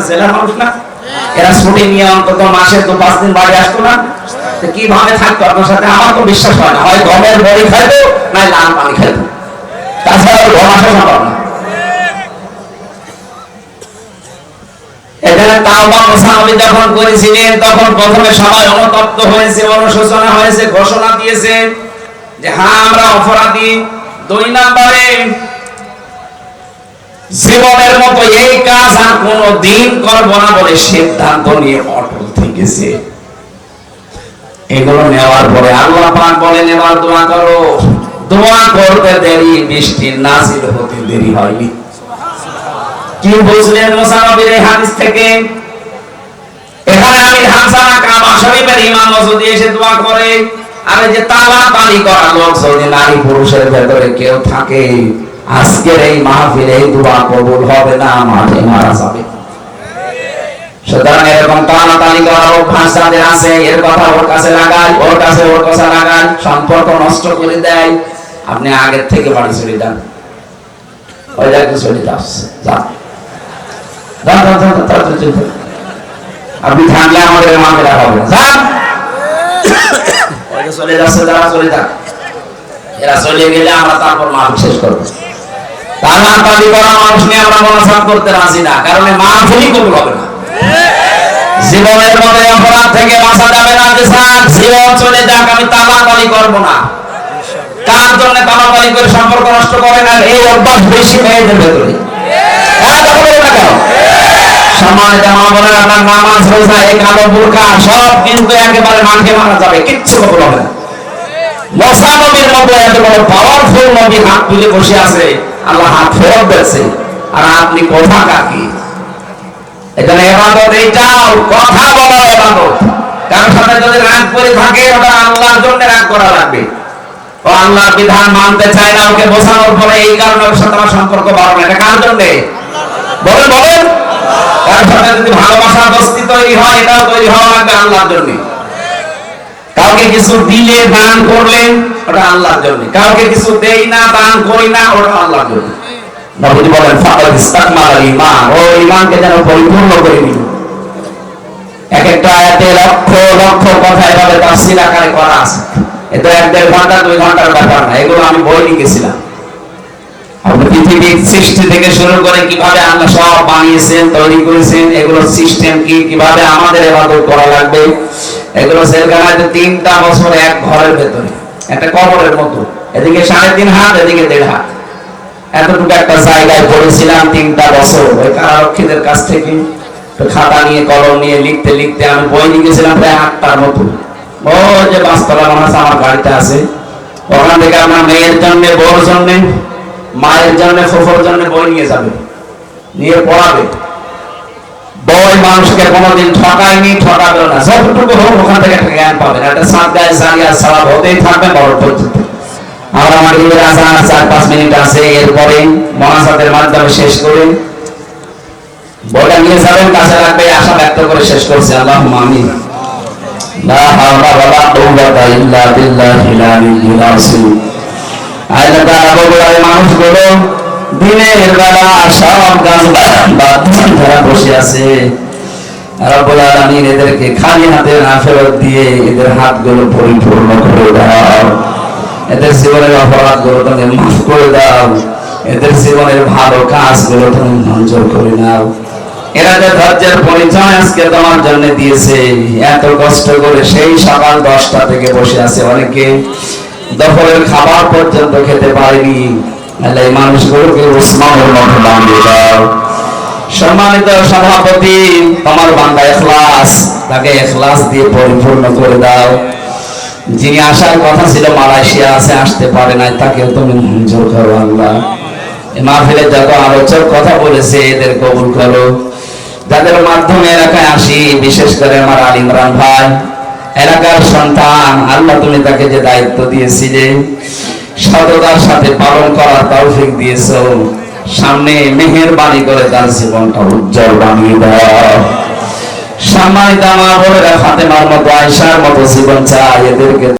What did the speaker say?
জেলার মানুষ না? এরা ছুটি নিয়ে অন্তত মাসে পাঁচ দিন বাড়ি আসতো না। কীভাবে থাকতো? আপনার সাথে আমার তো বিশ্বাস হয় না। হয় গমের বড়ি না লাল পানি তাছাড়া আসা সম্ভব না। ঘোষণা দিয়েছে যে হ্যাঁ আমরা অপরাধী। দুই নম্বরে জীবনের মতো এই কাজ আর কোনো দিন করব না বলে সিদ্ধান্ত নিয়ে অটল থেকেছে। এগুলো নেওয়ার পরে আল্লাহ পাক বলেন, এবার দোয়া করো। দোয়া করতে দেরি, বৃষ্টি নাজিল হতে দেরি হয়নি। কি বুঝলেন মুসানবীর এই হাদিস থেকে? এখানে আমি হাসানা কাবা শরীফের ইমাম যদি এসে দোয়া করে, আর যে তালা তালি করা লোক যদি নারী পুরুষের ভেতরে কেউ থাকে আজকের এই মাহফিলে দোয়া কবুল হবে না মাঠে মারা যাবে। সুতরাং এরকম তালা তালি করা অভ্যাস যাদের আছে এর কথা ওর কাছে লাগায় ওর কাছে ওর কাছে লাগায় সম্পর্ক নষ্ট করে দেয়। আপনি আগের থেকে বাড়ি চলে যান। ওই দেখে চলে যাচ্ছে যান। যান, যান, যান, যান, আপনি থাকলে আমাদের রাখা হবে। যান। চলে যাচ্ছে যারা চলে যাক। এরা চলে গেলে আমরা তারপর মাহফিল শেষ করব। তালা তালি করা মানুষ নিয়ে আমরা মনোসাত করতে রাজি না কারণ মাহফিলই কবুল হবে না জীবনের মধ্যে অপরাধ থেকে বাঁচা যাবে না যে স্যার জীবন চলে যাক আমি তালা তালি করব না কার জন্য তালা তালি করে সম্পর্ক নষ্ট করে না এই অভ্যাস বেশি মেয়েদের ভেতরে হ্যাঁ, কথা বলুন না কেন? সম্মানিত মা বোনেরা, আপনার নামাজ রোজা এই কালো বোরকা সব কিন্তু একেবারে মাঠে মারা যাবে কিচ্ছু কবুল হবে না মশা নবীর মতো এত বড় পাওয়ারফুল নবী হাত তুলে বসে আছে আল্লাহ হাত ফেরত দিয়েছে। আর আপনি কথা কাকি? এখানে এবাদত এইটাও কথা বলার এবাদত। কারোর সাথে যদি রাগ করে থাকে, ওটা আল্লাহর জন্য রাগ করা লাগবে। ও আল্লাহর বিধান মানতে চায় না, ওকে বোঝানোর পরে এই কারণে ওর সাথে আমার সম্পর্ক বাড়বে এটা কার জন্যে? বলেন বলেন। কারোর সাথে যদি ভালোবাসা দোস্তি তৈরি হয়, এটাও তৈরি হওয়া লাগবে আল্লাহর জন্যে। কাউকে কিছু দিলে দান করলেন ওটা আল্লাহর জন্য। কাউকে কিছু দেই না, দান করি না, ওটা আল্লাহর জন্য। নবীজি বলেন, ফাকাদ ইস্তাকমাল ঈমান ও ঈমানকে যেন পরিপূর্ণ করে নিল এক একটা আয়াতে লক্ষ লক্ষ কথা এভাবে তাফসীর আকারে করা আছে। এটা এক দেড় ঘণ্টা, দুই ঘণ্টার ব্যাপার না, এগুলো আমি বই লিখেছিলাম। পৃথিবীর সৃষ্টি থেকে শুরু করে কীভাবে আল্লাহ সব বানিয়েছেন, তৈরি করেছেন এগুলো সিস্টেম কি, কীভাবে আমাদের এবাদত করা লাগবে এগুলো সেলখানাতে তিনটা বছর এক ঘরের ভেতরে। একটা কবরের মতো। এদিকে সাড়ে তিন হাত, এদিকে দেড় হাত। এতটুকু একটা জায়গায় পড়েছিলাম তিনটা বছর। ওই কারারক্ষীদের কাছ থেকে খাতা নিয়ে, কলম নিয়ে লিখতে লিখতে আমি বই লিখেছিলাম প্রায় আটটার মতো। ও যে বাস্তলা মানুষ আমার গাড়িতে আছে। ওখান থেকে আমার মেয়ের জন্য, বউর জন্য, মায়ের জন্য, ফুফোর জন্য বই নিয়ে যাবে। নিয়ে পড়াবে। বই মানুষকে কোনোদিন ঠকায়নি, ঠকাবেও না। যতটুকু হোক ওখান থেকে একটা জ্ঞান পাবেন। একটা সাত গায়ে সারিয়া সালাদ হতেই থাকবে বড় পর্যন্ত আমরা চার পাঁচ মিনিট আছে। এরপরে মাধ্যমে শেষ করে বইটা নিয়ে যাবেন কাছে রাখবে আশা ব্যক্ত করে শেষ করছে। আল্লাহ মানুষগুলো দিনের বেলা সব বসে আছে। রব্বুল আলামিন এদেরকে খালি হাতে না ফেরত দিয়ে এদের হাতগুলো পরিপূর্ণ করে দাও। এদের জীবনের অপরাধগুলো তুমি মাফ করে দাও। এদের জীবনের ভালো কাজগুলো তুমি মঞ্জুর করে নাও। এরা যে ধৈর্যের পরিচয় আজকে তোমার জন্য দিয়েছে, এত কষ্ট করে সেই সকাল দশটা থেকে বসে আছে অনেকে। দুপুরের খাবার পর্যন্ত খেতে পারেনি। তাহলে এই মানুষগুলোকে উসমানের মতো দাম দিয়ে দাও। সম্মানিত সভাপতি তোমার বান্দা এখলাস, তাকে এখলাস দিয়ে পরিপূর্ণ করে দাও। যিনি আসার কথা ছিল মালয়েশিয়া আছে, আসতে পারে নাই তাকে তুমি মঞ্জুর করো আল্লাহ। মাহফিলে যত আলোচক কথা বলেছে, এদের কবুল করো। যাদের মাধ্যমে এলাকায় আসি, বিশেষ করে আমার আল ইমরান ভাই, এলাকার সন্তান, আল্লাহ তুমি তাকে যে দায়িত্ব দিয়েছিলে সততার সাথে পালন করার তৌফিক দিয়েছ। সামনে মেহেরবানি করে তার জীবনটা উজ্জ্বল বানিয়ে দাও। সামাই দামা বলে ফাতেমার মতো আয়সার মতো জীবন চাই এদেরকে